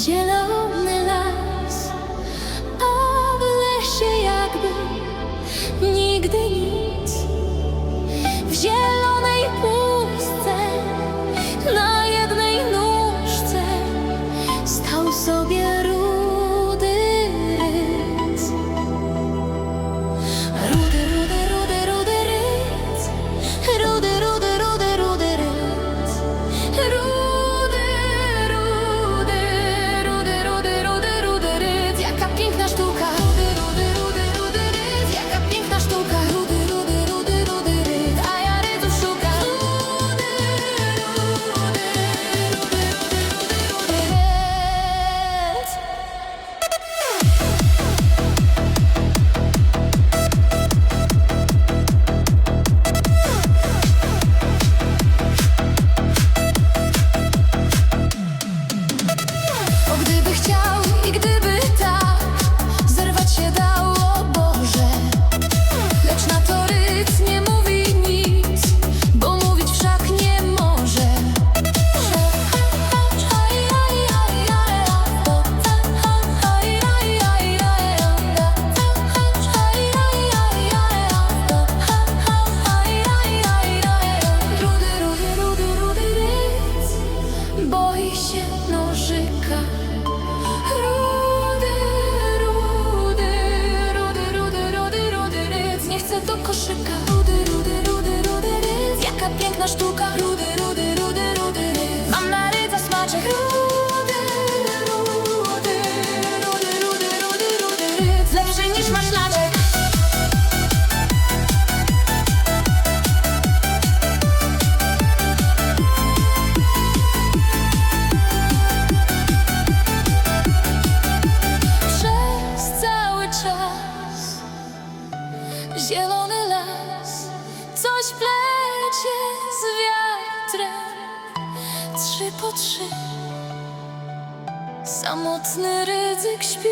写了 machucar. koszyka Rudy, rudy, rudy, rudy rys Jaka piękna sztuka. Rudy, rudy, rudy, rudy Mam na rydza smaczek. Rudy Trzy po trzy. Samotny ryzyk śpi.